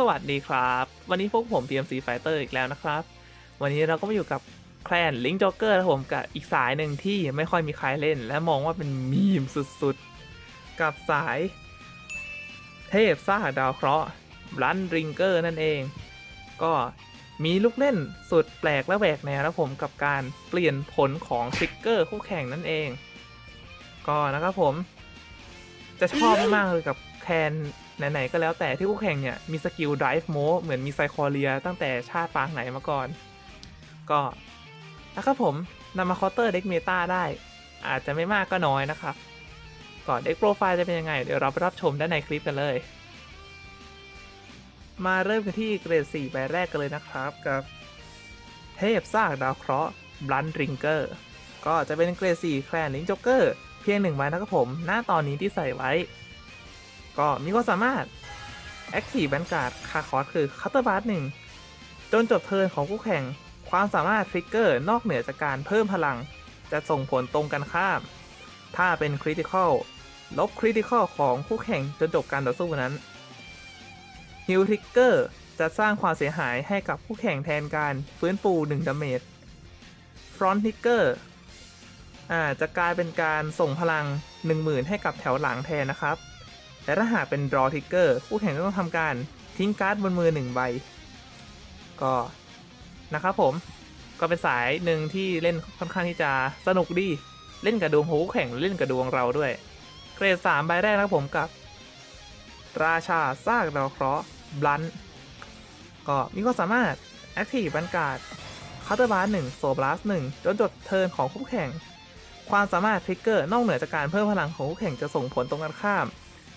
สวัสดีครับ วันนี้พวกผม PMC Fighter อีกแล้วนะครับ วันนี้เราก็มาอยู่กับแคลนลิงจ็อกเกอร์ผมกับอีกสายหนึ่งที่ไม่ค่อยมีใครเล่น และมองว่าเป็นมีมสุดๆ กับสาย เทพซ่าดาวเคราะห์รันริงเกอร์นั่นเอง ก็มีลูกเล่นสุดแปลกและแหวกแนวนะผมกับการเปลี่ยนผลของทริกเกอร์คู่แข่งนั่นเอง ก็นะครับผม จะชอบมากเลยกับ แคนไหนๆก็แล้วแต่ที่คู่แข่งเนี่ย มีสกิล drive mode เหมือนมีไซคอเรียตั้งแต่ชาติปางไหนมาก่อน ก็นะครับผมนำมาคาน์เตอร์เด็กเมตาได้ อาจจะไม่มากก็น้อยนะครับก่อนเด็กโปรไฟล์จะเป็นยังไง เดี๋ยวเราไปรับชมด้านในคลิปกันเลย มาเริ่มกันที่เกรด 4 ใบแรกกันเลยนะครับกับเทพซากดาวเคราะห์บลันริงเกอร์ก็จะเป็นเกรด 4 แคลนลิงจ็อกเกอร์เพียงหนึ่งใบนะครับผม หน้าตอนนี้ที่ใส่ไว้ ก็มีความสามารถ Active Vanguard คาคอสคือ Counter b a r หนึ่งจนจบเทิร์นของคู่แข่ง ความสามารถทริกเกอร์นอกเหนือจากการเพิ่มพลัง จะส่งผลตรงกันข้าม ถ้าเป็นคริติคอลลบคริติคอลของคู่แข่งจนจบการต่อสู้นั้นฮิลทริกเกอร์จะสร้างความเสียหายให้กับคู่แข่งแทนการฟื้นฟู1ดาเมจฟรอนทิกเกอร์อ่าจะกลายเป็นการส่งพลัง 10,000 ให้กับแถวหลังแทนนะครับ แต่ถ้าหากเป็น draw trigger คู่แข่งก็ต้องทำการทิ้งการ์ดบนมือหนึ่งใบ ก็นะครับผมก็เป็นสายหนึ่งที่เล่นค่อนข้างที่จะสนุกดี เล่นกับดวงของคู่แข่งเล่นกับดวงเราด้วย เกรดสามใบแรกนะครับผมกับ ราชาซากดาวเคราะห์บลันก็มีความสามารถ Active Vanguard คาร์เตอร์บาร์หนึ่งโซบลัสหนึ่งจนจบเทิร์นของคู่แข่ง ความสามารถทริกเกอร์นอกเหนือจากการเพิ่มพลังของคู่แข่งจะส่งผลตรงกันข้าม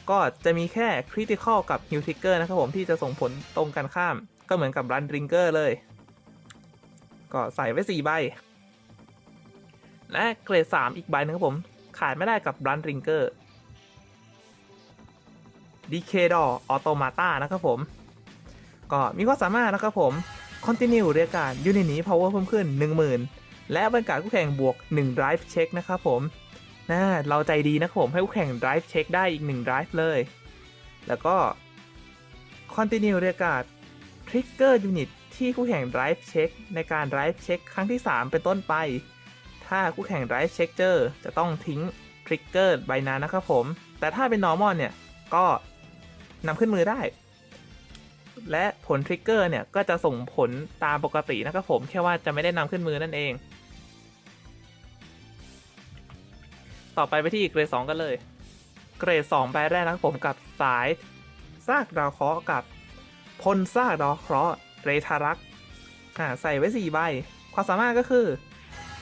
ก็จะมีแค่คริติคอลกับฮิลทิกเกอร์นะครับผมที่จะส่งผลตรงกันข้าม ก็เหมือนกับรันริงเกอร์เลย ก็ใส่ไว้ 4 ใบ และเกรด 3 อีกใบนึงครับผม ขาดไม่ได้กับรันริงเกอร์ดีเคดอออโตมาตานะครับผม ก็มีความสามารถนะครับผม Continue เรียการยูนิตนี้ power เพิ่มขึ้น 10,000 และบรรยากาศคู่แข่งบวก 1 drive check นะครับผม น่าเราใจดีนะครับผมให้คู่แข่ง drive check ได้อีก 1 drive เลย แล้วก็ continue เรียกการ trigger unit ที่คู่แข่ง drive check ในการ drive check ครั้งที่ 3 เป็นต้นไป ถ้าคู่แข่ง drive check เจอจะต้องทิ้ง trigger ใบนั้นนะครับผม แต่ถ้าเป็น normal เนี่ย ก็นำขึ้นมือได้ และผลทริกเกอร์เนี่ย ก็จะส่งผลตามปกตินะครับผม แค่ว่าจะไม่ได้นำขึ้นมือนั่นเอง ต่อไปไปที่เกรด2กันเลย เกรด2ใบแรกนะครับผมกับสายซากดาวเคราะห์กับพลซากดาวเคราะห์เรทารักอ่าใส่ไว้4ใบ ความสามารถก็คือ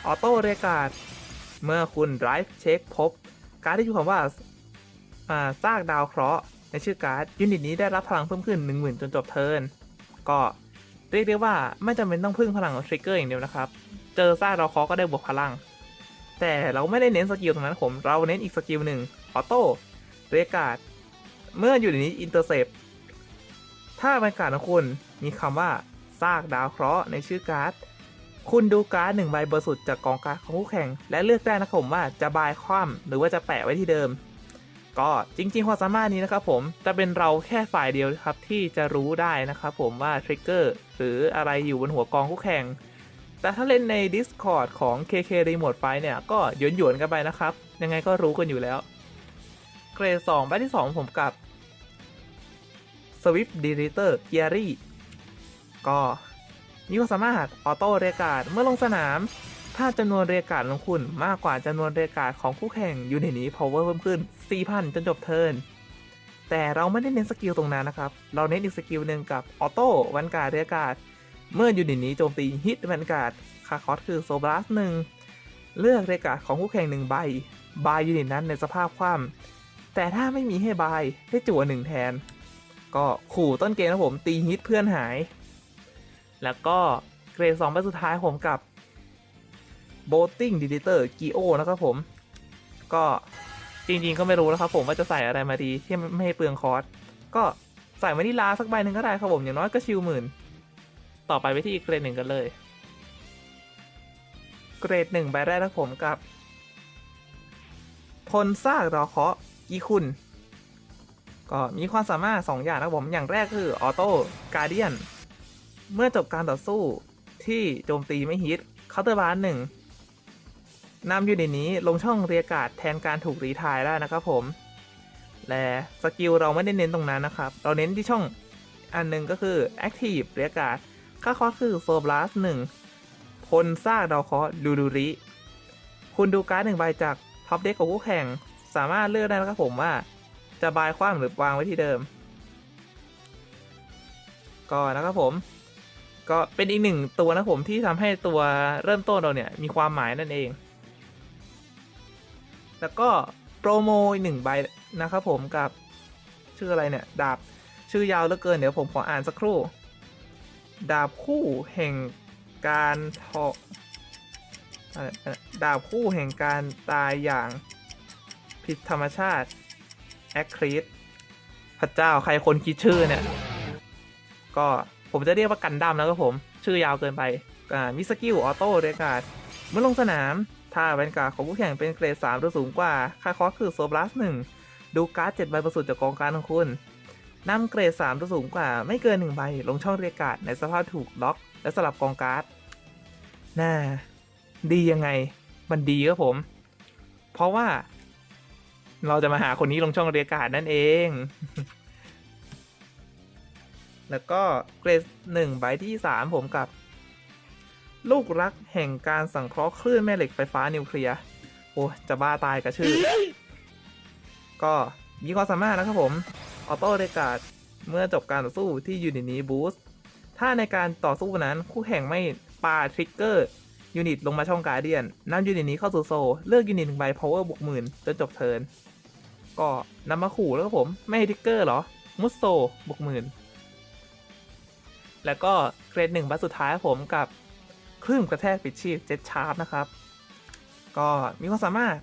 ออโต้เรกาดเมื่อคุณ drive เช็คพบ การ์ดที่มีคำว่าอ่าซากดาวเคราะห์ในชื่อการ์ดยูนิตนี้ได้รับพลังเพิ่มขึ้น 10,000 จนจบเทิร์นก็เรียกได้ว่าไม่จำเป็นต้องพึ่งพลังของทริกเกอร์อย่างเดียวนะครับ เจอซากดาวเคราะห์ก็ได้บวกพลัง แต่เราไม่ได้เน้นสกิลตรงนั้นผมเราเน้นอีกสกิลหนึ่งออโต้เรียกาดเมื่ออยู่ในนี้อินเตอร์เซปถ้าบรรยากาศของคุณมีคำว่าซากดาวเคราะห์ในชื่อการ์ด คุณดูการ์ดหนึ่งใบบนสุดจากกองการ์ดของคู่แข่ง และเลือกได้นะครับผมว่าจะบายคว่ำหรือว่าจะแปะไว้ที่เดิม ก็จริงๆ ความสามารถนี้นะครับผมจะเป็นเราแค่ฝ่ายเดียวครับที่จะรู้ได้นะครับผมว่าทริกเกอร์หรืออะไรอยู่บนหัวกองคู่แข่ง แต่ถ้าเล่นใน Discord ของ KK Remote ไฟเนี่ย ก็หยวนๆกันไปนะครับ ยังไงก็รู้กันอยู่แล้ว เกรด2ใบที่ 2 ผมกับ Swift Deleter g e a r y ก็มีความสามารถออโต้เรียกาดเมื่อลงสนาม ถ้าจำนวนเรียกาดของคุณมากกว่าจำนวนเรียกาดของคู่แข่งอยู่ในนี้ power เพิ่มขึ้น 4,000 จนจบเทิร์นแต่เราไม่ได้เน้นสกิลตรงนั้นนะครับ เราเน้นอีกสกิลหนึ่งกับออโต้วันการเรียกาด เมื่อยูนิตนี้โจมตีฮิตแวนการ์ดคาคอสคือโซบลัสหนึ่งเลือกเรกาของคู่แข่งหนึ่งใบ บายยูนิตนั้นในสภาพคว่ำแต่ถ้าไม่มีให้บายให้จั่วหนึ่งแทน ก็ขู่ต้นเกมนะผมตีฮิตเพื่อนหาย แล้วก็เกรด2ใบสุดท้ายผมกับ b o t i n g d e l e t e r g o นะครับผม ก็จริงๆก็ไม่รู้แล้วครับผมว่าจะใส่อะไรมาดีที่ไม่ให้เปลืองคอร์สก็ใส่มาที่ลาสักใบหนึ่งก็ได้ครับผมอย่างน้อยก็ชิลหมื่น ต่อไปไปที่เกรดหนึ่งกันเลย เกรดหนึ่งใบแรกนะผมกับ พลซากรอเคาะกีคุณ ก็มีความสามารถ 2 อย่างนะผม อย่างแรกคือออโต้การเดียน เมื่อจบการต่อสู้ที่โจมตีไม่ฮิตเคาน์เตอร์บาร์หนึ่งนำยูนิตนี้ลงช่องเรียการแทนการถูกรีทายได้นะครับผม และสกิลเราไม่ได้เน้นตรงนั้นนะครับ เราเน้นที่ช่องอันหนึ่งก็คือ Active เรียการ ค่าคอสคือโซบลัสหนึ่งพลซากดาวเคราะห์ดูดูริ คุณดูการ์ดหนึ่งใบจากท็อปเด็กของคู่แข่ง สามารถเลือกได้นะครับผมว่า จะบายคว้างหรือวางไว้ที่เดิม ก็นะครับผม ก็เป็นอีกหนึ่งตัวนะผมที่ทำให้ตัวเริ่มต้นเราเนี่ย มีความหมายนั่นเอง แล้วก็โปรโมอีกหนึ่งใบนะครับผมกับชื่ออะไรเนี่ย ดาบ ชื่อยาวเหลือเกินเดี๋ยวผมขออ่านสักครู่ ดาบคู่แห่งการทอดาบคู่แห่งการตายอย่างผิดธรรมชาติ แอคครีสพระเจ้าใครคนคิดชื่อเนี่ย ก็ผมจะเรียกว่ากันดั้มแล้วก็ผม ชื่อยาวเกินไปมิสกิลออโต้เรกาดเมื่อลงสนาม ถ้าแวนการ์ดของผู้แข่งเป็นเกรด3หรือสูงกว่า ค่าคอสคือโซบลัส1ดูการ์ด7ใบประสุดจากกองการของคุณ นำเกรด3หรือสูงกว่าไม่เกิน1ใบลงช่องเรียกการ์ดในสภาพถูกล็อกและสลับกองการ์ดน่าดียังไง มันดีครับผม เพราะว่าเราจะมาหาคนนี้ลงช่องเรียกการ์ดนั่นเอง แล้วก็เกรดหนึ่งใบที่3ผมกับ ลูกรักแห่งการสังเคราะห์คลื่นแม่เหล็กไฟฟ้านิวเคลียร์ โอ้ จะบ้าตายกับชื่อ ก็มีความสามารถนะครับผม ออโต้เรกาดเมื่อจบการต่อสู้ที่ยูนิตนี้บูสต์ถ้าในการต่อสู้นั้นคู่แข่งไม่ปาทริกเกอร์ยูนิตลงมาช่องการเดียนนำยูนิตนี้เข้าสู่โซ เลือกยูนิตหนึ่งใบ power บวกหมื่นจนจบเทิร์นก็นำมาขู่แล้วครับผม ไม่ให้ทริกเกอร์หรอ มุสโซบวกหมื่นแล้วก็เกรดหนึ่งบัสสุดท้ายผมกับคลื่นกระแทกปิดชีพเจ็ตชาร์ปนะครับ ก็มีความสามารถ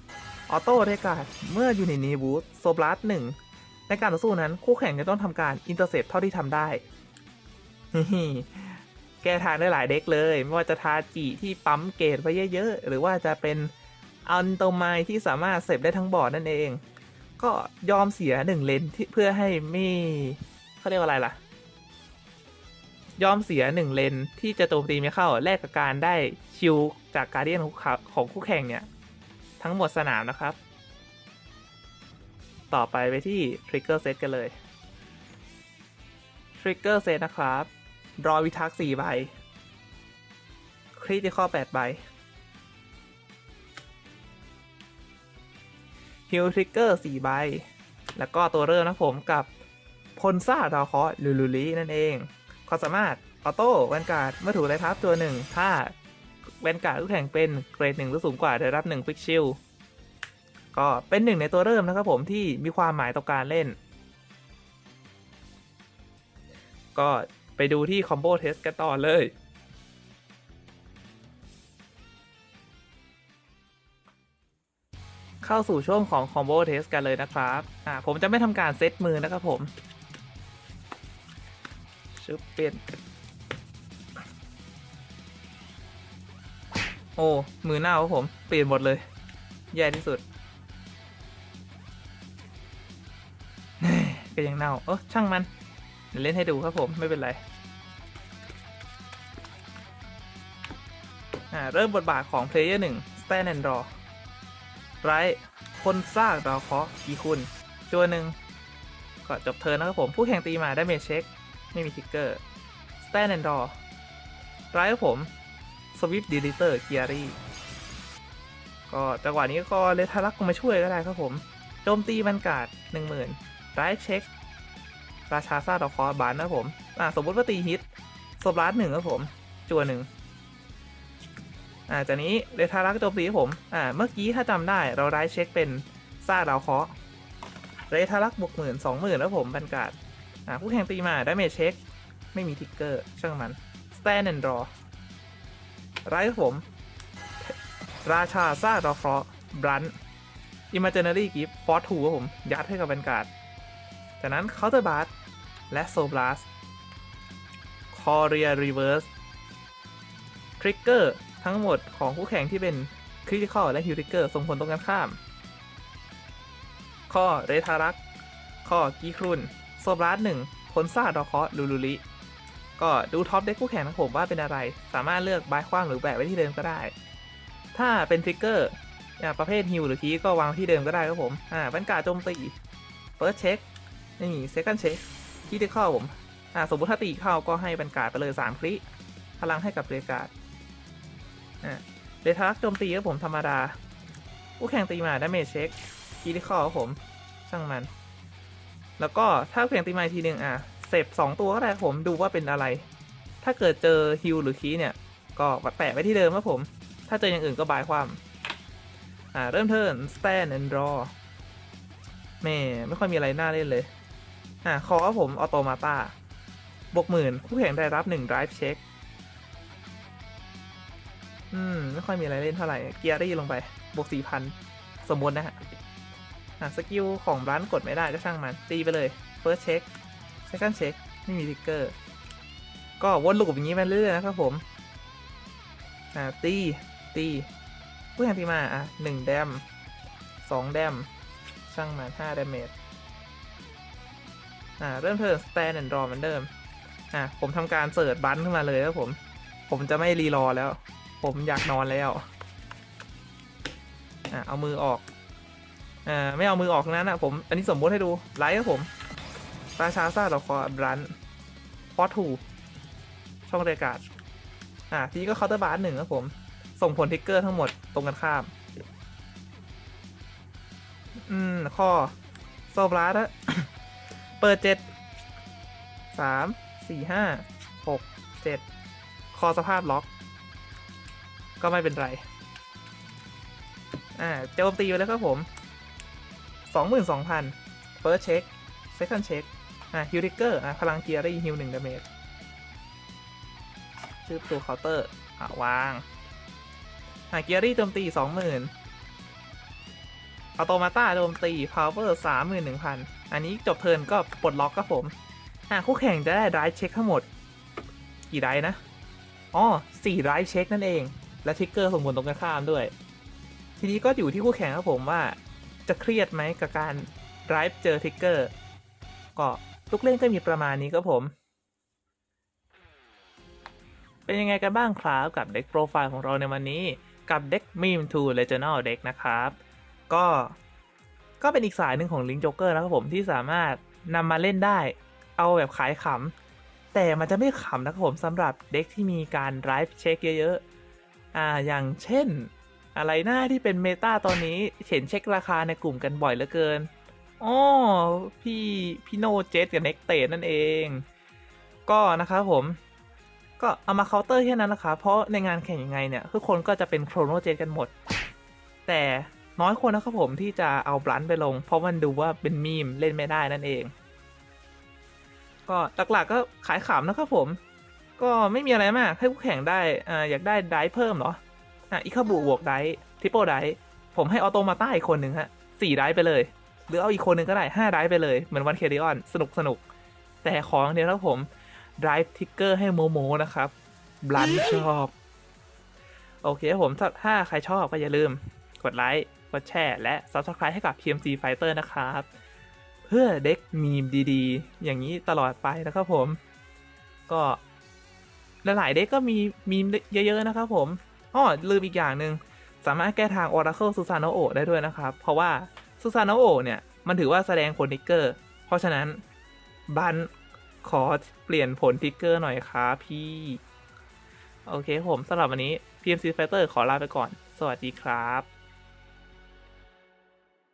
ออโต้เรกาดเมื่อยูนิตนี้บูสโซบลัสหนึ่ง ในการต่อสู้นั้นคู่แข่งจะต้องทำการอินเตอร์เซปเท่าที่ทำได้ฮิแก้ทางได้หลายเด็กเลย ไม่ว่าจะทาจิที่ปั๊มเกรดไว้เยอะๆ หรือว่าจะเป็นอันโตไมที่สามารถเสพได้ทั้งบอร์ดนั่นเอง ก็ยอมเสียหนึ่งเลนที่เพื่อให้ไม่เขาเรียกว่าอะไรล่ะ ยอมเสียหนึ่งเลนที่จะโจมตีไม่เข้า แลกกับการได้ชิลจากการเดียนของคู่แข่งเนี่ย ทั้งหมดสนามนะครับ ต่อไปไปที่ Trigger Set กันเลย Trigger Set นะครับ รอวิทักษ์4ใบคริติคอ8ใบฮิลทริกเกอร์4ใบ แล้วก็ตัวเริ่มนะผมกับพลซ่าดาวเคราะห์ลูลูลีนั่นเองความสามารถออโต้แวนการ์ดเมื่อถูกไล่ทับตัวหนึ่งถ้าแวนการ์ดคู่แข่งเป็นเกรดหนึ่งหรือสูงกว่าได้รับ1ฟิกชิล ก็เป็นหนึ่งในตัวเริ่มนะครับผมที่มีความหมายต่อการเล่น ก็ไปดูที่คอมโบเทสกันต่อเลย เข้าสู่ช่วงของคอมโบเทสกันเลยนะครับอ่าผมจะไม่ทำการเซตมือนะครับผมชึบเปลี่ยนโอ้ มือหน้าครับผม เปลี่ยนหมดเลย แย่ที่สุด ก็ยังเน่า เออช่างมัน เดี๋ยวเล่นให้ดูครับผมไม่เป็นไร อ่า เริ่มบทบาทของเพลเยอร์หนึ่ง Stand and Draw ไรคนซากดาวเคราะห์กี่คุณจัวหนึ่งก็จบเทิร์นนะครับผม ผู้แข่งตีมาได้เมจเช็ค ไม่มีทิกเกอร์ Stand and Draw ไรครับผม Swift Deleter เกียรี่ก็จังหวะนี้ก็เลทารักมาช่วยก็ได้ครับผม โจมตีบันการ์ดหนึ่งหมื่น ไรเช็ค ราชาซาดอกคอบานนะผม อ่าสมมติว่าตีฮิตโซบลัสหนึ่งครับผม จัวหนึ่งอ่าจากนี้เรทารักโจมตีผม อ่า เมื่อกี้ถ้าจำได้เราได้เช็คเป็นซาดาวเคาะเรทารักบวกหมื่นสองหมื่นแล้วผมบันการ์ดอ่าผู้แข่งตีมาได้เมจเช็ค ไม่มีทิกเกอร์ ช่างมัน stand and draw ไรครับผม ราชาซาดาวเคราะบรัน imaginary gift force 2ครับผม ยัดให้กับบันการ์ด จากนั้น Counter Blast และ Soul Blast Courier Reverse Trigger ทั้งหมดของคู่แข่งที่เป็น Critical และ Heal Trigger ส่งผลตรงกันข้าม ข้อเรทารัก ข้อกีครุนโซบลัสหนึ่งพลซ่าดอคาะลูลูลิก็ดูท็อปเด็กคู่แข่งของผมว่าเป็นอะไร สามารถเลือกบายคว้ามหรือแบกไว้ที่เดิมก็ได้ ถ้าเป็นทริกเกอร์อ่าประเภทฮิลหรือคีก็วางที่เดิมก็ได้ครับผม อ่าบรรกาโจมตีเฟิร์สเช็ค นี่เซคันเชคคีที่เข้าผมอ่าสมมติถ้าตีเข้าก็ให้บรรกาไปเลย3คลิพลังให้กับเรกาดอ่าเดทักโจมตีครับผมธรรมดาคู่แข่งตีมาดาเมจเช็คคีที่เข้าครับผมช่างมัน แล้วก็ถ้าแข่งตีมาทีหนึ่งอะเสพสองตัวก็ได้ผมดูว่าเป็นอะไร ถ้าเกิดเจอฮิลหรือคีเนี่ย ก็แปะไว้ที่เดิมครับผม ถ้าเจออย่างอื่นก็บายความอ่าเริ่มเทิร์น stand and draw แม่ไม่ค่อยมีอะไรน่าเล่นเลย อ่าคอครับผมออโตมาตาบวกหมื่นคู่แข่งได้รับ1 drive check อืม ไม่ค่อยมีอะไรเล่นเท่าไหร่ เกียร์รี่ลงไป บวก4,000สมมตินะฮะ อ่าสกิลของร้านกดไม่ได้ก็ช่างมัน ตีไปเลย first check second check ไม่มีทิกเกอร์ ก็วนลูปอย่างนี้ไปเรื่อยๆนะครับผม อ่า ตี ตีผู้แข่งตีมา อะหนึ่งแดมสองแดม ช่างมาห้าดาเมจ อ่าเริ่มเทิร์นสแตนแอนด์รอเหมือนเดิมอะผมทำการเสิร์ชบันขึ้นมาเลยแล้วผม ผมจะไม่รีรอแล้ว ผมอยากนอนแล้วอะเอามือออกอ่าไม่เอามือออกทั้นั้นนะผม อันนี้สมมติให้ดูไลท์ครับผมราชาซาดอกคอรันฟอทูช่องเรกาดอ่าทีนี้ก็เคาน์เตอร์บาร์หนึ่งครับผม ส่งผลทิกเกอร์ทั้งหมดตรงกันข้าม อืม ข้อโซบลาร์ เปิดเจ็ดสามสี่ห้าหกเจ็ดคอสภาพล็อก ก็ไม่เป็นไร อ่าโจมตีไปแล้วครับผมสองหมื่นสองพันเฟิร์สเช็คเซคันเช็คอ่าฮิลทิเกอร์อ่าพลังเกียร์ได้ฮิลหนึ่งดาเมจชื่อตัวเคาน์เตอร์อ่าวางอ่าเกียรี่โจมตีสองหมื่นอัตโตมาต้าโจมตีพาวเวอร์สามหมื่นหนึ่งพัน อันนี้จบเทินก็ปลดล็อกครับผม อ่าคู่แข่งจะได้ไรฟ์เช็คทั้งหมด กี่ได้นะ อ๋อสี่ไรฟ์เช็คนั่นเอง และทิกเกอร์ส่งผลตรงกันข้ามด้วย ทีนี้ก็อยู่ที่คู่แข่งครับผมว่า จะเครียดไหมกับการไรฟ์เจอทิกเกอร์ ก็ลูกเล่นก็มีประมาณนี้ครับผม เป็นยังไงกันบ้างครับกับเด็กโปรไฟล์ของเราในวันนี้ กับเด็ก Meme to Regional Deck นะครับ ก็ ก็เป็นอีกสายหนึ่งของ Link Joker นะครับผมที่สามารถนำมาเล่นได้ เอาแบบขายขำแต่มันจะไม่ขำนะครับผมสำหรับเด็กที่มีการ drive เช็คเยอะๆอ่าอย่างเช่น อะไรหน้าที่เป็นเมตาตอนนี้เห็นเช็คราคาในกลุ่มกันบ่อยเหลือเกินอ๋อพี่พี่โนเจสกับเน็กเตนั่นเอง ก็นะครับผมก็เอามาเคาน์เตอร์แค่นั้นนะคะ เพราะในงานแข่งยังไงเนี่ย ทุกคนก็จะเป็นโครโนเจนกันหมด แต่ น้อยคนนะครับผมที่จะเอาบลันไปลง เพราะมันดูว่าเป็นมีมเล่นไม่ได้นั่นเอง ก็หลักๆก็ขายขำนะครับผม ก็ไม่มีอะไรมากให้ผู้แข่งได้อ่าอยากได้ไดเพิ่มเหรออะอีคาบุบวกไดทริปเปิลไดผมให้ออโตมาต้าอีกคนหนึ่งฮะสี่ไดไปเลย หรือเอาอีกคนหนึ่งก็ได้ห้าไดไปเลย เหมือนวันเคเดออนสนุกสนุกแต่ของเดียวครับผม drive ticker ให้โมโมนะครับบลันชอบ โอเคผมถ้าใครชอบก็อย่าลืมกดไลค์ กดแชร์และ subscribe ให้กับ PMC Fighter นะครับ เพื่อเด็กมีมดีๆ อย่างนี้ตลอดไปนะครับผม ก็หลายๆเด็กก็มีมีมเยอะๆนะครับผมอ้อลืมอีกอย่างหนึ่งสามารถแก้ทาง Oracle Susano O ได้ด้วยนะครับ เพราะว่า Susano O เนี่ย มันถือว่าแสดงผลทิกเกอร์ เพราะฉะนั้นบันขอเปลี่ยนผลทิกเกอร์หน่อยครับพี่ โอเคผมสำหรับวันนี้ PMC Fighter ขอลาไปก่อน สวัสดีครับ